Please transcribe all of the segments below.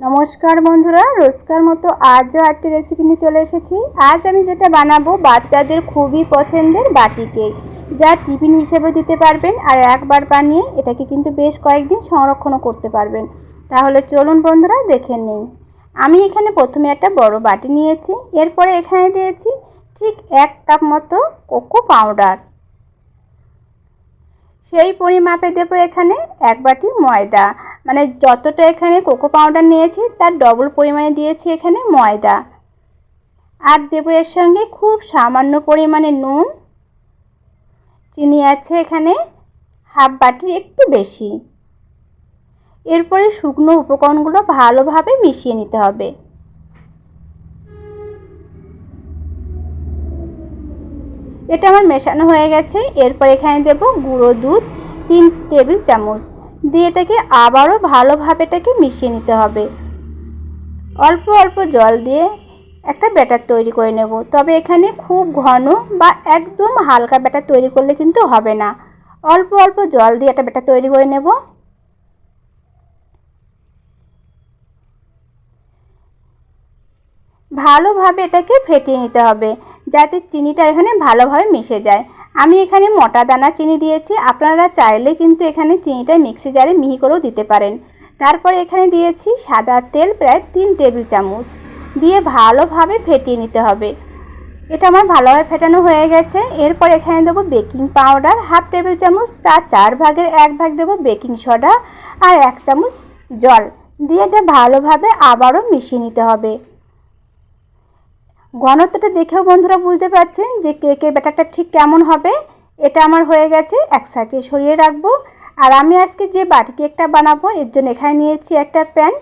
নমস্কার বন্ধুরা, রোজকার মতো আজও একটি রেসিপি নিয়ে চলে এসেছি। আজ আমি যেটা বানাবো, বাচ্চাদের খুবই পছন্দের বাটি কেক। যা টিফিন হিসেবে দিতে পারবেন আর একবার বানিয়ে এটাকে কিন্তু বেশ কয়েকদিন সংরক্ষণও করতে পারবেন। তাহলে চলুন বন্ধুরা, দেখে নিই। আমি এখানে প্রথমে একটা বড় বাটি নিয়েছি। এরপরে এখানে দিয়েছি ঠিক এক কাপ মতো কোকো পাউডার। সেই পরিমাপে দেবো এখানে এক বাটি ময়দা। মানে যতটা এখানে কোকো পাউডার নিয়েছি, তার ডবল পরিমাণে দিয়েছি এখানে ময়দা। আর দেবো এর সঙ্গে খুব সামান্য পরিমাণে নুন। চিনি আছে এখানে, হাফ বাটির একটু বেশি। এরপরে শুকনো উপকরণগুলো ভালোভাবে মিশিয়ে নিতে হবে। এটা আমার মেশানো হয়ে গেছে। এরপর এখানে দেব গুঁড়ো দুধ, তিন টেবিল চামচ। দিয়ে এটাকে আবারও ভালোভাবে এটাকে মিশিয়ে নিতে হবে। অল্প অল্প জল দিয়ে একটা ব্যাটার তৈরি করে নেব। তবে এখানে খুব ঘন বা একদম হালকা ব্যাটার তৈরি করলে কিন্তু হবে না। অল্প অল্প জল দিয়ে একটা ব্যাটার তৈরি করে নেব। ভালোভাবে এটাকে ফেটিয়ে নিতে হবে যাতে চিনিটা এখানে ভালোভাবে মিশে যায়। আমি এখানে মোটা দানা চিনি দিয়েছি, আপনারা চাইলে কিন্তু এখানে চিনিটা মিক্সি জারে মিহি করেও দিতে পারেন। তারপরে এখানে দিয়েছি সাদা তেল, প্রায় তিন টেবিল চামচ। দিয়ে ভালোভাবে ফেটিয়ে নিতে হবে। এটা আমার ভালোভাবে ফেটানো হয়ে গেছে। এরপর এখানে দেবো বেকিং পাউডার, হাফ টেবিল চামচ, তার চার ভাগের এক ভাগ দেবো বেকিং সোডা আর এক চামচ জল। দিয়ে এটা ভালোভাবে আবারও মিশিয়ে নিতে হবে। ঘনত্বটা দেখেও বন্ধুরা বুঝতে পারছেন যে কেকের ব্যাটারটা ঠিক কেমন হবে, এটা আমার হয়ে গেছে এক সাইডে সরিয়ে রাখব। আর আমি আজকে যে বাটি কেকটা বানাবো, এর জন্য এখানে নিয়েছি একটা প্যান।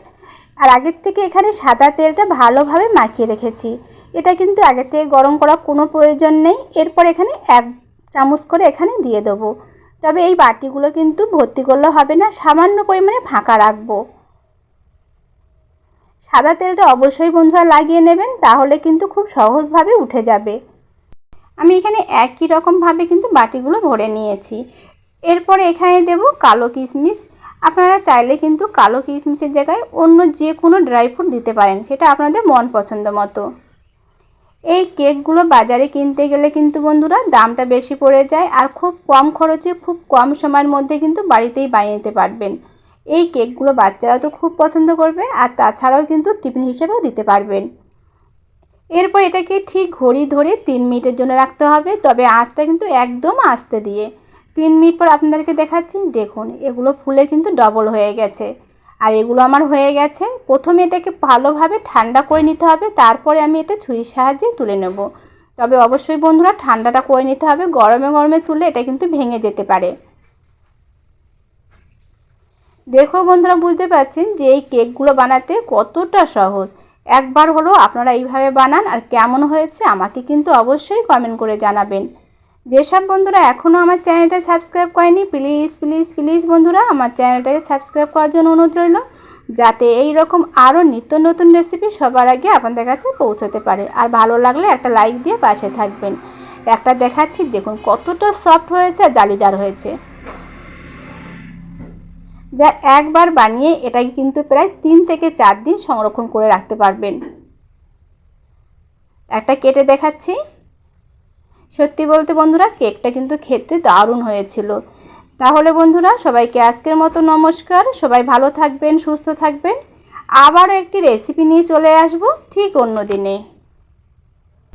আর আগের থেকে এখানে সাদা তেলটা ভালোভাবে মাখিয়ে রেখেছি। এটা কিন্তু আগের থেকে গরম করার কোনো প্রয়োজন নেই। এরপর এখানে এক চামচ করে এখানে দিয়ে দেবো। তবে এই বাটিগুলো কিন্তু ভর্তি করলে হবে না, সামান্য পরিমাণে ফাঁকা রাখব। সাদা তেলটা অবশ্যই বন্ধুরা লাগিয়ে নেবেন, তাহলে কিন্তু খুব সহজভাবে উঠে যাবে। আমি এখানে একই রকমভাবে কিন্তু বাটিগুলো ভরে নিয়েছি। এরপরে এখানে দেব কালো কিশমিশ। আপনারা চাইলে কিন্তু কালো কিশমিশের জায়গায় অন্য যে কোনো ড্রাই ফ্রুট দিতে পারেন, সেটা আপনাদের মন পছন্দ মতো। এই কেকগুলো বাজারে কিনতে গেলে কিন্তু বন্ধুরা দামটা বেশি পড়ে যায় আর খুব কম খরচে, খুব কম সময়ের মধ্যে কিন্তু বাড়িতেই বানিয়ে নিতে পারবেন। এই কেকগুলো বাচ্চারা তো খুব পছন্দ করবে আর তাছাড়াও কিন্তু টিফিন হিসেবেও দিতে পারবেন। এরপর এটাকে ঠিক ঘড়ি ধরে তিন মিনিটের জন্য রাখতে হবে, তবে আঁচটা কিন্তু একদম আস্তে দিয়ে। তিন মিনিট পর আপনাদেরকে দেখাচ্ছি, দেখুন, এগুলো ফুলে কিন্তু ডবল হয়ে গেছে। আর এগুলো আমার হয়ে গেছে। প্রথমে এটাকে ভালোভাবে ঠান্ডা করে নিতে হবে, তারপরে আমি এটা ছুরির সাহায্যে তুলে নেব। তবে অবশ্যই বন্ধুরা, ঠান্ডাটা করে নিতে হবে। গরমে গরমে তুলে এটা কিন্তু ভেঙে যেতে পারে। দেখো বন্ধুরা, বুঝতে পারছেন যে এই কেকগুলো বানাতে কতটা সহজ। একবার হলো আপনারা এইভাবে বানান আর কেমন হয়েছে আমাকে কিন্তু অবশ্যই কমেন্ট করে জানাবেন। যেসব বন্ধুরা এখনও আমার চ্যানেলটা সাবস্ক্রাইব করেনি প্লিজ প্লিজ প্লিজ বন্ধুরা, আমার চ্যানেলটাকে সাবস্ক্রাইব করার জন্য অনুরোধ রইল, যাতে এই রকম আরও নিত্য নতুন রেসিপি সবার আগে আপনাদের কাছে পৌঁছতে পারে। আর ভালো লাগলে একটা লাইক দিয়ে পাশে থাকবেন। একটা দেখাচ্ছি, দেখুন কতটা সফট হয়েছে আর জালিদার হয়েছে। যা একবার বানিয়ে এটাকে কিন্তু প্রায় তিন থেকে চার দিন সংরক্ষণ করে রাখতে পারবেন। একটা কেটে দেখাচ্ছি। সত্যি বলতে বন্ধুরা, কেকটা কিন্তু খেতে দারুণ হয়েছিল। তাহলে বন্ধুরা, সবাইকে আজকের মতো নমস্কার। সবাই ভালো থাকবেন, সুস্থ থাকবেন। আবারও একটি রেসিপি নিয়ে চলে আসব ঠিক অন্য দিনে।